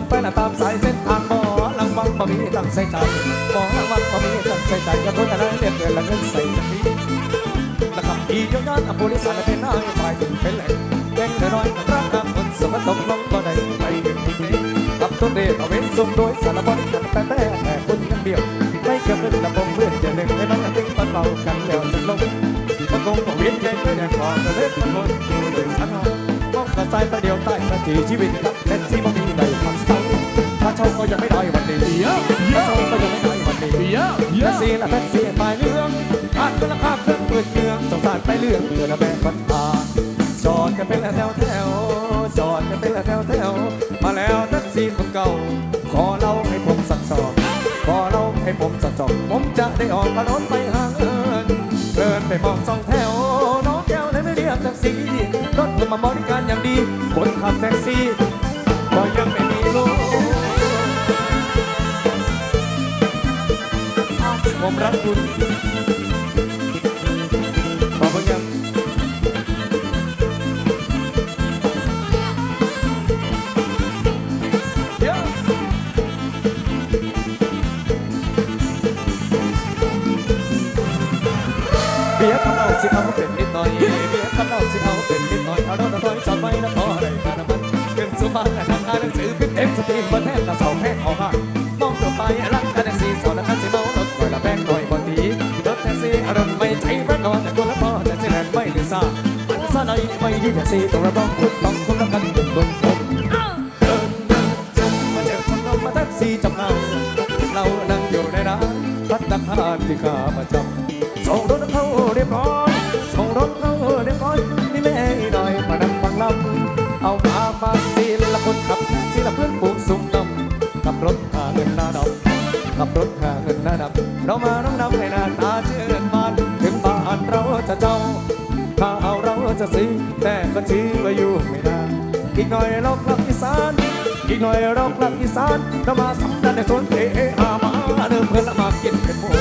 นไปนะตามสายเส้นทางหมอลังวังบ่มีตั้งใส่ใจหมอลังวังบ่มีตั้งใส่ใจกับคนอะไรเรียกเงินละเงินใส่จะมีนะครับอีกยงานอภิสานเป็นนายฝ่ายถึงเป็นแหล่งแดงน้อยกับรักน้ำคนสมตกลงก็ได้ไปถึงที่นี้รับต้นเดชเอาเว้นส่งโดยสารบริการแต่แต่แต่คนยังเดียวไม่เกี่ยวกับระบบเพื่อนจะหนึ่งให้มันติ้งปันเบากันแล้วจะลงมันคงต้องเวียนใจเพื่อนขอจะเล็กมันคนดูเลยฉันเอามองกระจายตาเดียวใต้กระจีชีวิตครับเล่นที่บ่มี ช่าก็ยังไม่ได้วันนี้ถ้าเช่าก็ยังไม่ได้วันนี้แท็กซี่ละแท็กซี่ปลายเรื่องอ่านเป็นราคาเครื่องเปิดเครื่องสงสารไปเรื่องเดือนละแม่ปัญหาจอดกันเป็นละแถวแถวจอดกันเป็นละแถวแถวมาแล้วแท็กซี่คนเก่า ขอเล่าให้ผมสักจอบขอเล่าให้ผมสักจอบผมจะได้ออกมารถไปหาเงินเดินไปมองสองแถวน้องแก้วเลยไม่เรียกแท็กซี่รถผมมาบริ ผม แท็กซี่ต้องระวังคุณต้องคุณละกันตุ่มตุ่มตุ่มเดินเดินจมมาเจอชมรมมาแท็กซี่จำเอาเรานั่งอยู่ในร้านพัฒนาคารที่ข้าประจำส่งรถเข้าเรียบร้อยส่งรถเข้าเรียบร้อยนี่แม่หน่อยมานั่งฟังลำเอามามาสิละคนขับสิละเพื่อนฝูงสุ่มนำขับรถหาเงินหน้าดำขับรถหาเงินหน้าดำเรามาน้องนำให้หน้าตาเชื่อนบานถึงบ้านเราจะเจ้าถ้าเอาเราจะซื้อ ก็อยู่ไม่นานอีกหน่อยเรากลับอีสานอีกหน่อยเรากลับอีสานเรามาสำกันในสวนเอเอามาเดิมเพื่อนละมากินเป็นโมู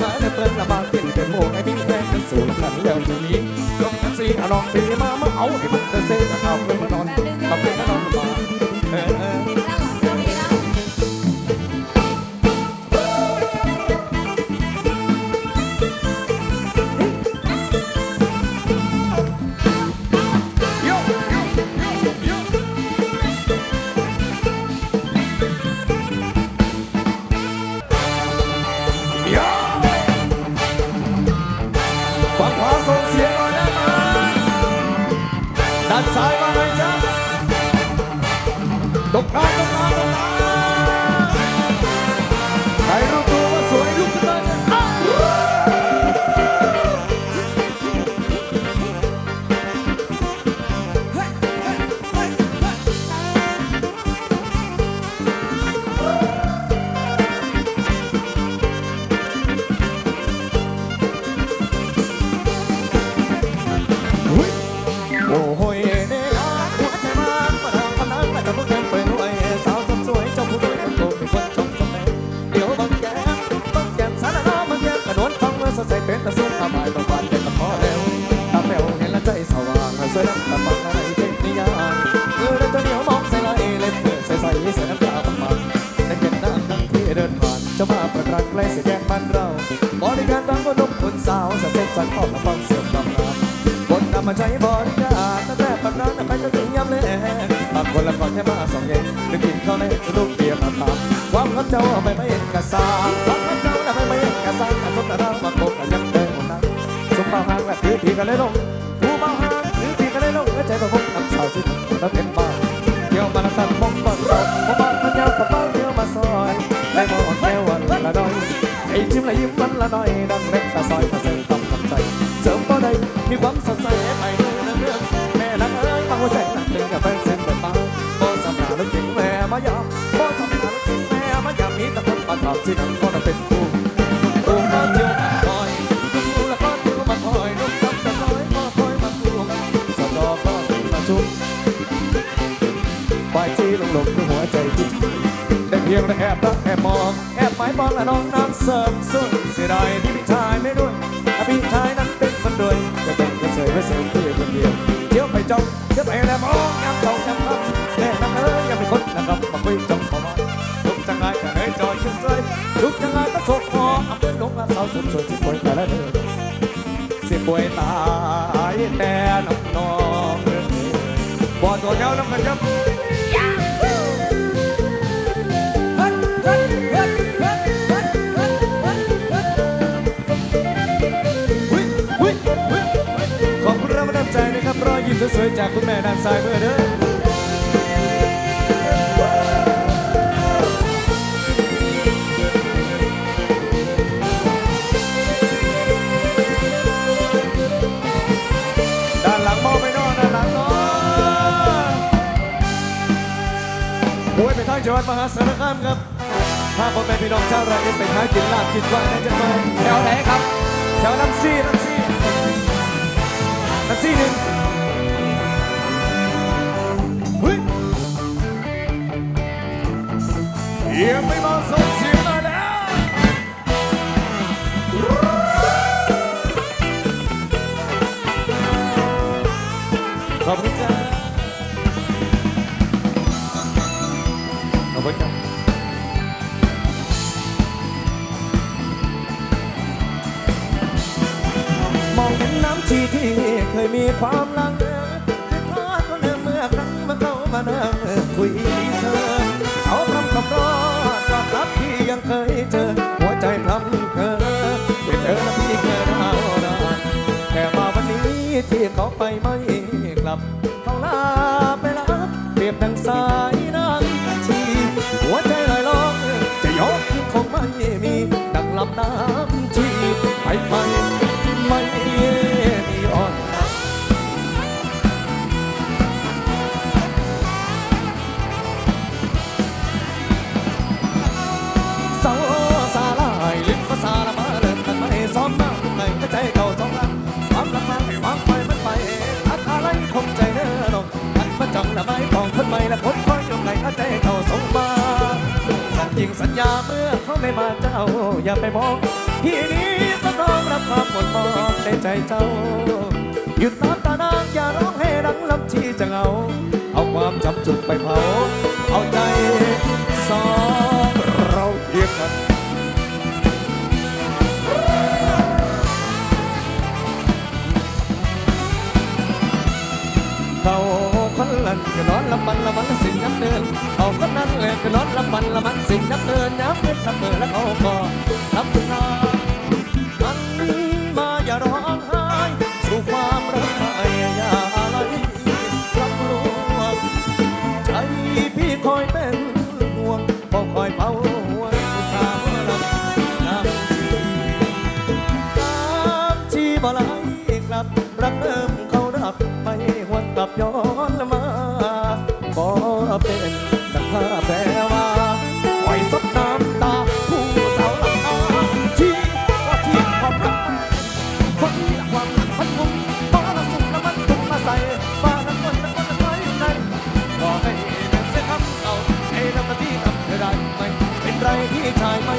มาเดิมเพื่อนละมากินเป็นโมูไอ้พี่แม่จะสู่กันแล้วทีนี้ลงกันสิเอาน้องปีมามาเอาให้มันจะเซ่จะเอาเพื่อนมานอน สวยน้ำตาฟังอะไรเป็นนิยามเมื่อได้ตัวเดียวมองใส่ลายเล็บเปิดใส่ใส่ใส่น้ำตาบางๆแต่เห็นน้าทั้งที่เดินผ่านเจ้ามาประรักใกล้เสียแยกบ้านเราบริการตั้งคนนกคนสาวสะเซ็ตสันขอบและฟังเสียงกำลังคนนำมาใช้บริการตั้งแต่ปัจจุบันไปจนถึงยามแลงบางคนละก่อนแค่มาสองเย็นนึกกินข้าวในรูปเดียวมาตามความรักเจ้าไม่ไม่เห็นกระซ่าความรักเจ้าไม่ไม่เห็นกระซ่างสมแต่เราบางคนก็ยังเดินหน้าสมบาหางและถือผีกันเลยลง สินแล้วเป็นบ้าเที่ยวมาตัดมองบ้านเรา alone. จากคุณแม่ด้านซ้ายเพื่อเด้อด้านหลังมอไปนอกด้านหลังนอนบวยไปทางจังหวัดมหาสารคามครับถ้าพ่อแม่พี่น้องชาวไร่ไปหากินลาบกินวาในจะงหแถวไหนครับแถวลำซีลำซีลำซีหนึ่ง 也没把手机拿来。ขอบคุณจ้าขอบคุณจ้าที่ที่เคยมีความลังเลจะทอดคนเมื่อครั้งมาเข้ามานั่งคุย เขไปไม่กลับเขาลาไปลับเปรียบดังสายน้ำชีหัวใจลอยลองจะยกคงไม่มีดังลำนา และผมคอยจงไงเข้าใจเขาสงมาสัญญิงสัญญาเมื่อเขาไม่มาเจ้า อย่าไปมองที่นี้สำรองรับความหมดมองในใจเจ้า หยุดน้ำตานางอย่าร้องให้ดังลำชีจะเงา เอาความจำจุดไปเผา เอาใจสองเราเทียกันเขา คนลันก็นอนละมันละมันสิ่งนักเดินเอาคนนั้นเลยก็นอนละมันละมันสิ่งนักเดินน้ำเงินละเมอแล้วเขาพอรับนอน time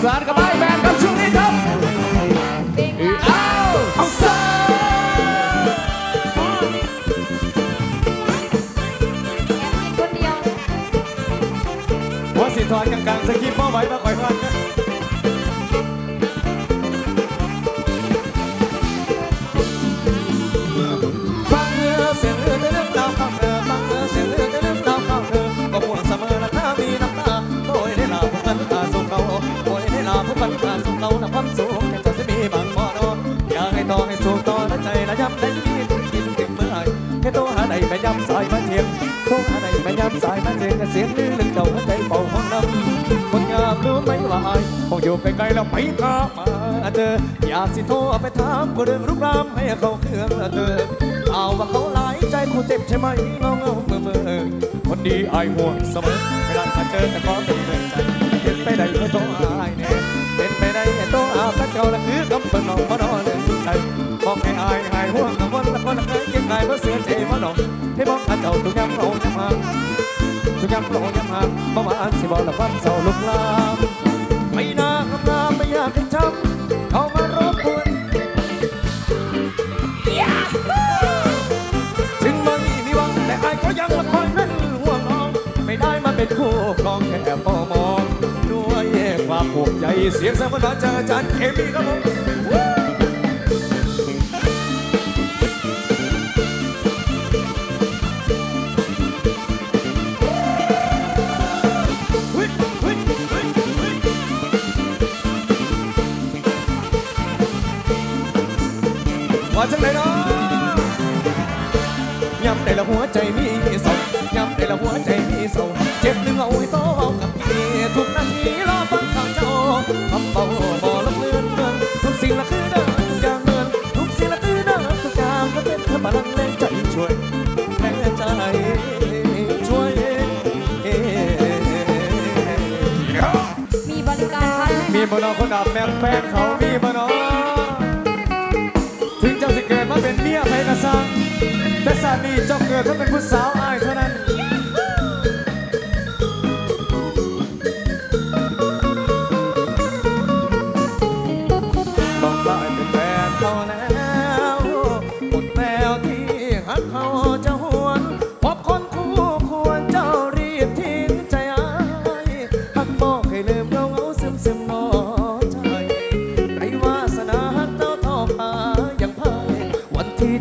besar kembali เทียงเสียงลือลึกเจ้าหัวใจเป่าห้องน้ำคนงามรู้ไหมว่าอายคงอยู่ไกลๆแล้วไปตามมาเจออยากสิโทรไปถามกูเรื่องรุกรามให้เขาเครื่องเธอเอาว่าเขาหลายใจคงเจ็บใช่ไหมเงาเงาเมื่อเมื่อคนดีอายห่วงเสมอไม่ได้มาเจอแต่ขอเป็นเพื่อนใจเป็นไปได้ไม่ต้องอายแน่เป็นไปได้แต่ต้องอาบและเจ้าละคือกำเบิ่งน้องมานอนเลยใจบอกให้อายหายห่วงกับคนละคนละเคยยังไงเพราะเสือใจมาหนองให้บอกอาเจ้าทุกยามเราจะมา ทุกยามเราจะมาเมื่อวานสิบอกละควาเศร้าลุกลามไม่น่าคำนามไม่อยากให้ช้ำเข้ามารบกวนถึงมันมีหวังแต่อายก็ยังละคอยนั้นห่วงน้อง ไม่ได้มาเป็นคู่ครองแค่พอมองด้วยความภูมิใจเสียงสมบัติเจอจันเคมีครับผม ว่าจังไหนเนาะย้ำในละหัวใจมีเศร้าย้ำในละหัวใจมีเศร้าเจ็บดึงเอาไว้โตกับพี่ทุกนาทีรอฟังข่าวเจ้าทำเบาบ่ลบเลือนเมือนทุกสิ่งละคือเดินทุกอย่างเมือนทุกสิ่งละคือเดินทุกอย่างก็เป็นพลังแรงใจช่วยแรงใจช่วยมีบริการพันไหมมีคะบนอคนดับแม่งแฟนเขา เนี่ยไพกระซังแต่สานีเจ้าเกิดมาเป็นผู้สาวอายเท่านั้น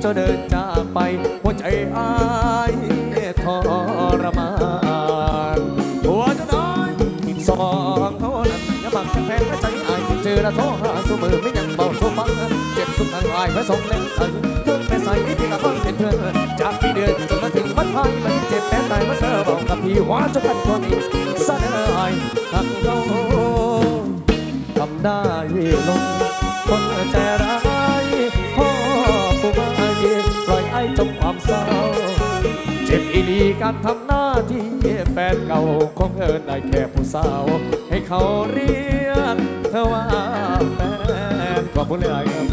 วันที่เดินจากไปหัวใจอายทรมานหัวจ้าน้อยสองเขานั้นย่าบังจะแพงใจอายเจอล้วโทรหาสมือไม่ยังเบาโทรฟังเจ็บทุกทางอายไว้ส่งแรงใจเธอไปใส่ที่กระต้องเป็นเพื่อจากพี่เดือนจนมาถึงวันพายมันเจ็บแป้ตายมื่อเธอบอกกับพี่ว่าจะกันคนนี้ซะเด้ออายหักเขาทำได้ลงคนใจร้า การทำหน้าที่แฟนเก่าคงเอินได้แค่ผู้สาว ให้เขาเรียกเธอว่าแฟนขอบคุณเลยครับ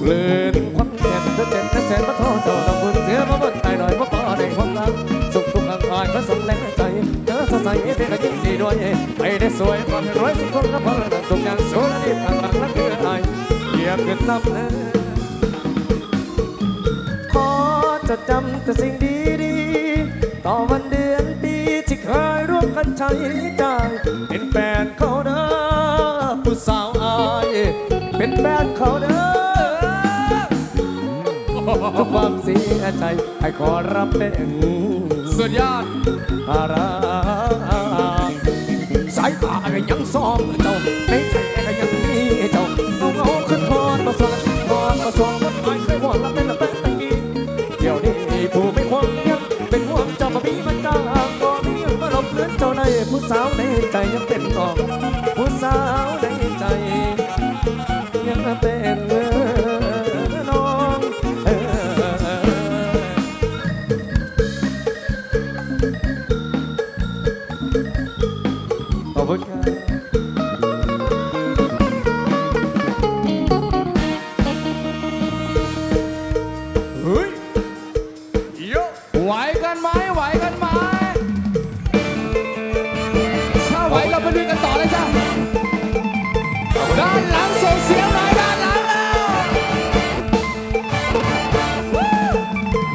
กลืนความเจ็บเธอเจ็บแต่แสนมาโทษเจ้าต้องบุญเสียมาบนตายหน่อยมาพอได้ความรักสุขทุกข์อังคารพระสมแรงใจเธอสดใสเป็นกระยิ่งดีด้วยไปได้สวยความรวยสุขคนละพอละทุกอย่างสวยรีบทางหลังนั้นคืออายเหยียบขึ้นนำเนินขอจดจำแต่สิ่งดี มกันใช้จ่ายเป็นแฟนเขาเด้อผู้สาวอาย เป็นแฟนเขาเด้อทุกความเสียใจให้ขอรับเป็นสุดยอดภาระสายตาก็ยังซ้อมเจ้าในใจ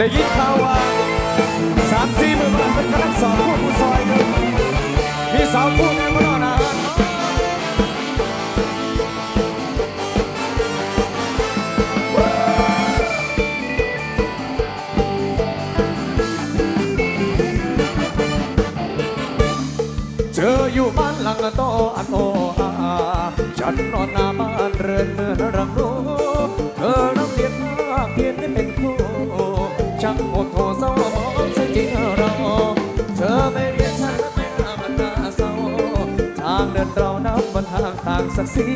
ได้ยินข่าวว่าสามสี่หมื่นบาทเป็นกำลังสอนพวกผู้ซอยอยู่มีสาวผู้แม่มานอนอาหารเจออยู่บ้านหลังโตอันโออาฉันนอนหน้าบ้านเรือนเมือนรังรู้ อดโทเศร้าฉันจริงรอเธอไม่เรียกฉันไม่น่ามันน่าเศร้าทางเดินเรานับบนทางทางศักดิ์ศรี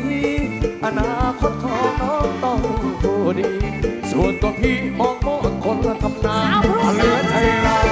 อนาคตของน้องต้องดูดี ส่วนตัวพี่มองมองคนละทำนาเหลือใจเรา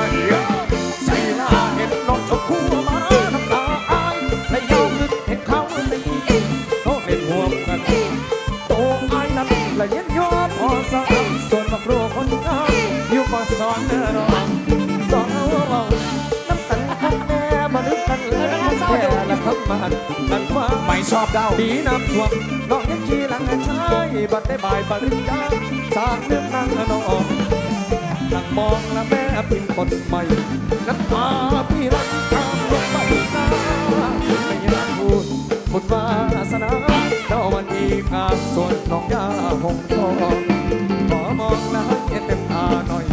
ชอบเดาปีน้ำท่วมน้องยังขี้หลังชายบัดได้บ่ายปริญญาจากเรื่องนางน้องออกนั่งมองและแม่พิมพ์คนใหม่น้ำตาพี่รักตามลงไปน้าไม่รักพูดหมดวาสนาเดาวันอีกอาส่วนน้องยาหงทองขอมองและให้เต็มตาหน่อย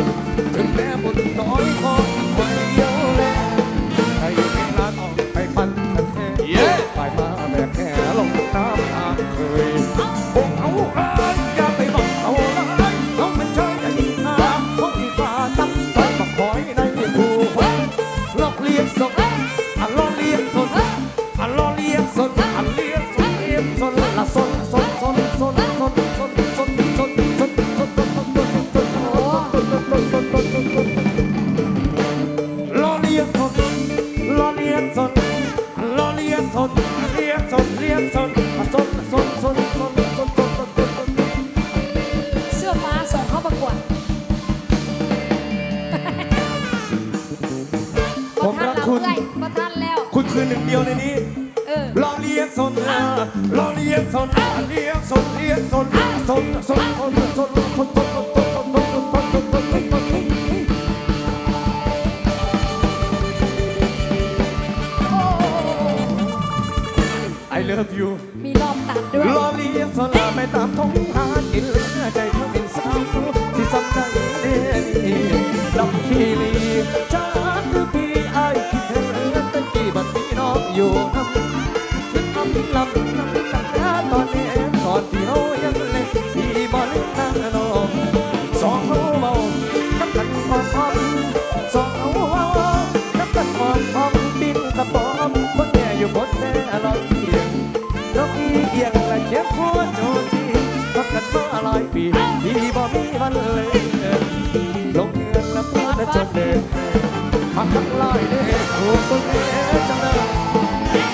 พักทั้งลายได้เห็นรูสึกเอ๋จังเลย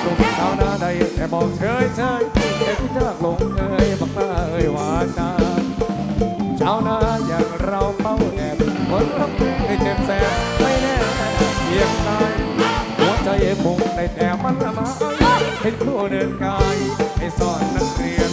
ลมเช้าหน้าใดแต่บอกเฉยเฉยเห็นจากลงเอ๋ยบักมาเอ๋ยหวานนาเช้าหน้าอย่างเราเฝ้าแอบคนรักให้เจ็บแสบไม่แน่เพียงกาหัวใจคงในแต่มันละมาให้นคู่เดินกายให้สอนนักเรียน